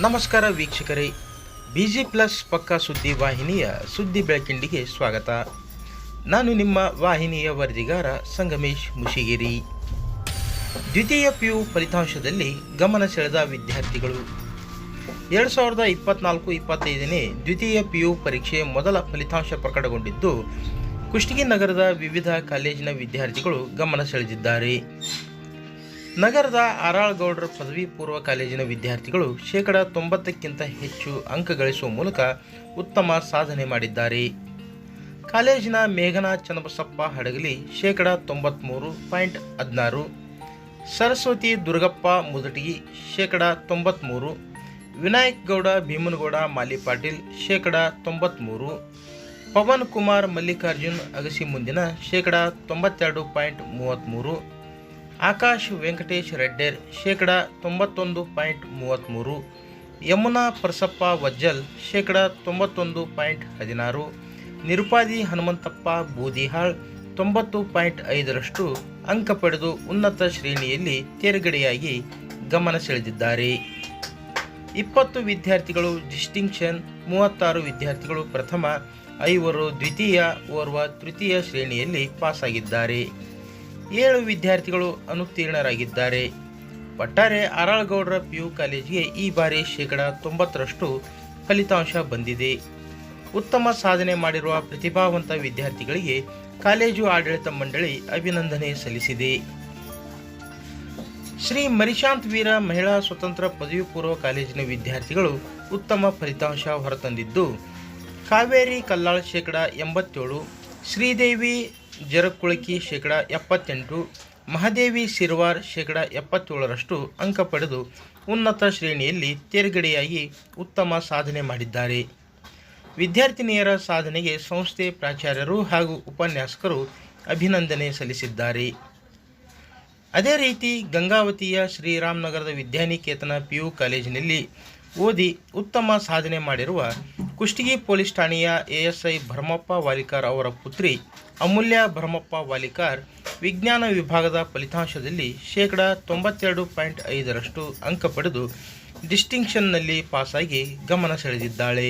ನಮಸ್ಕಾರ ವೀಕ್ಷಕರೇ. Busy plus ಪಕ್ಕಾ ಸುದ್ದಿ ವಾಹಿನಿಯ ಸುದ್ದಿ ಬೆಳಕಿಂಡಿಗೆ ಸ್ವಾಗತ. ನಾನು ನಿಮ್ಮ ವಾಹಿನಿಯ ವರದಿಗಾರ ಸಂಗಮೇಶ್ ಮುಷಿಗಿರಿ. ದ್ವಿತೀಯ ಪಿಯು ಫಲಿತಾಂಶದಲ್ಲಿ ಗಮನ ಸೆಳೆದ ವಿದ್ಯಾರ್ಥಿಗಳು. ಎರಡು ಸಾವಿರದ ಇಪ್ಪತ್ನಾಲ್ಕು ಇಪ್ಪತ್ತೈದನೇ ದ್ವಿತೀಯ ಪಿಯು ಪರೀಕ್ಷೆ ಮೊದಲ ಫಲಿತಾಂಶ ಪ್ರಕಟಗೊಂಡಿದ್ದು, ಕುಷ್ಟಗಿ ನಗರದ ವಿವಿಧ ಕಾಲೇಜಿನ ವಿದ್ಯಾರ್ಥಿಗಳು ಗಮನ ಸೆಳೆದಿದ್ದಾರೆ. ನಗರದ ಆರಾಳ್ಗೌಡರ ಪದವಿ ಪೂರ್ವ ಕಾಲೇಜಿನ ವಿದ್ಯಾರ್ಥಿಗಳು ಶೇಕಡ ತೊಂಬತ್ತಕ್ಕಿಂತ ಹೆಚ್ಚು ಅಂಕ ಗಳಿಸುವ ಮೂಲಕ ಉತ್ತಮ ಸಾಧನೆ ಮಾಡಿದ್ದಾರೆ. ಕಾಲೇಜಿನ ಮೇಘನಾ ಚನ್ನಬಸಪ್ಪ ಹಡಗಲಿ ಶೇಕಡ ತೊಂಬತ್ತ್ಮೂರು ಪಾಯಿಂಟ್ ಹದಿನಾರು, ಸರಸ್ವತಿ ದುರ್ಗಪ್ಪ ಮುದಟಗಿ ಶೇಕಡ ತೊಂಬತ್ತ್ಮೂರು ವಿನಾಯಕ್ ಗೌಡ ಭೀಮನಗೌಡ ಮಾಲಿ ಪಾಟೀಲ್ ಶೇಕಡ ತೊಂಬತ್ತ್ಮೂರು ಪವನ್ ಕುಮಾರ್ ಮಲ್ಲಿಕಾರ್ಜುನ್ ಅಗಸಿ ಮುಂದಿನ ಶೇಕಡ ತೊಂಬತ್ತೆರಡು ಪಾಯಿಂಟ್ ಮೂವತ್ತ್ಮೂರು ಆಕಾಶ್ ವೆಂಕಟೇಶ್ ರೆಡ್ಡೇರ್ ಶೇಕಡ ತೊಂಬತ್ತೊಂದು ಪಾಯಿಂಟ್ ಮೂವತ್ತ್ಮೂರು ಯಮುನಾ ಪ್ರಸಪ್ಪ ವಜ್ಜಲ್ ಶೇಕಡ ತೊಂಬತ್ತೊಂದು ಪಾಯಿಂಟ್ ಹದಿನಾರು, ನಿರುಪಾದಿ ಹನುಮಂತಪ್ಪ ಬೂದಿಹಾಳ್ ತೊಂಬತ್ತು ಪಾಯಿಂಟ್ ಐದರಷ್ಟು ಅಂಕ ಪಡೆದು ಉನ್ನತ ಶ್ರೇಣಿಯಲ್ಲಿ ತೇರ್ಗಡೆಯಾಗಿ ಗಮನ ಸೆಳೆದಿದ್ದಾರೆ. ಇಪ್ಪತ್ತು ವಿದ್ಯಾರ್ಥಿಗಳು ಡಿಸ್ಟಿಂಕ್ಷನ್, ಮೂವತ್ತಾರು ವಿದ್ಯಾರ್ಥಿಗಳು ಪ್ರಥಮ, ಐವರು ದ್ವಿತೀಯ ಓರ್ವ ತೃತೀಯ ಶ್ರೇಣಿಯಲ್ಲಿ ಪಾಸಾಗಿದ್ದಾರೆ. ಏಳು ವಿದ್ಯಾರ್ಥಿಗಳು ಅನುತ್ತೀರ್ಣರಾಗಿದ್ದಾರೆ. ಒಟ್ಟಾರೆ ಆರಾಳ್ಗೌಡರ ಪಿಯು ಕಾಲೇಜಿಗೆ ಈ ಬಾರಿ ಶೇಕಡ ತೊಂಬತ್ತರಷ್ಟು ಫಲಿತಾಂಶ ಬಂದಿದೆ. ಉತ್ತಮ ಸಾಧನೆ ಮಾಡಿರುವ ಪ್ರತಿಭಾವಂತ ವಿದ್ಯಾರ್ಥಿಗಳಿಗೆ ಕಾಲೇಜು ಆಡಳಿತ ಮಂಡಳಿ ಅಭಿನಂದನೆ ಸಲ್ಲಿಸಿದೆ. ಶ್ರೀ ಮರಿಶಾಂತ್ ವೀರ ಮಹಿಳಾ ಸ್ವತಂತ್ರ ಪದವಿ ಪೂರ್ವ ಕಾಲೇಜಿನ ವಿದ್ಯಾರ್ಥಿಗಳು ಉತ್ತಮ ಫಲಿತಾಂಶ ಹೊರತಂದಿದ್ದು, ಕಾವೇರಿ ಕಲ್ಲಾಳ್ ಶೇಕಡ ಎಂಬತ್ತೇಳು, ಶ್ರೀದೇವಿ ಜರಕುಳಕಿ ಶೇಕಡ ಎಪ್ಪತ್ತೆಂಟು, ಮಹಾದೇವಿ ಸಿರ್ವಾರ್ ಶೇಕಡ ಎಪ್ಪತ್ತೇಳರಷ್ಟು ಅಂಕ ಪಡೆದು ಉನ್ನತ ಶ್ರೇಣಿಯಲ್ಲಿ ತೇರ್ಗಡೆಯಾಗಿ ಉತ್ತಮ ಸಾಧನೆ ಮಾಡಿದ್ದಾರೆ. ವಿದ್ಯಾರ್ಥಿನಿಯರ ಸಾಧನೆಗೆ ಸಂಸ್ಥೆ ಪ್ರಾಚಾರ್ಯರು ಹಾಗೂ ಉಪನ್ಯಾಸಕರು ಅಭಿನಂದನೆ ಸಲ್ಲಿಸಿದ್ದಾರೆ. ಅದೇ ರೀತಿ ಗಂಗಾವತಿಯ ಶ್ರೀರಾಮನಗರದ ವಿದ್ಯಾನಿಕೇತನ ಪಿ ಯು ಕಾಲೇಜಿನಲ್ಲಿ ಓದಿ ಉತ್ತಮ ಸಾಧನೆ ಮಾಡಿರುವ ಕುಷ್ಟಗಿ ಪೊಲೀಸ್ ಠಾಣೆಯ ಎಎಸ್ಐ ಭರಮಪ್ಪ ವಾಲಿಕಾರ್ ಅವರ ಪುತ್ರಿ ಅಮೂಲ್ಯ ಭರಮಪ್ಪ ವಾಲಿಕಾರ್ ವಿಜ್ಞಾನ ವಿಭಾಗದ ಫಲಿತಾಂಶದಲ್ಲಿ ಶೇಕಡ ತೊಂಬತ್ತೆರಡು ಪಾಯಿಂಟ್ ಐದರಷ್ಟು ಅಂಕ ಪಡೆದು ಡಿಸ್ಟಿಂಕ್ಷನ್ನಲ್ಲಿ ಪಾಸಾಗಿ ಗಮನ ಸೆಳೆದಿದ್ದಾಳೆ.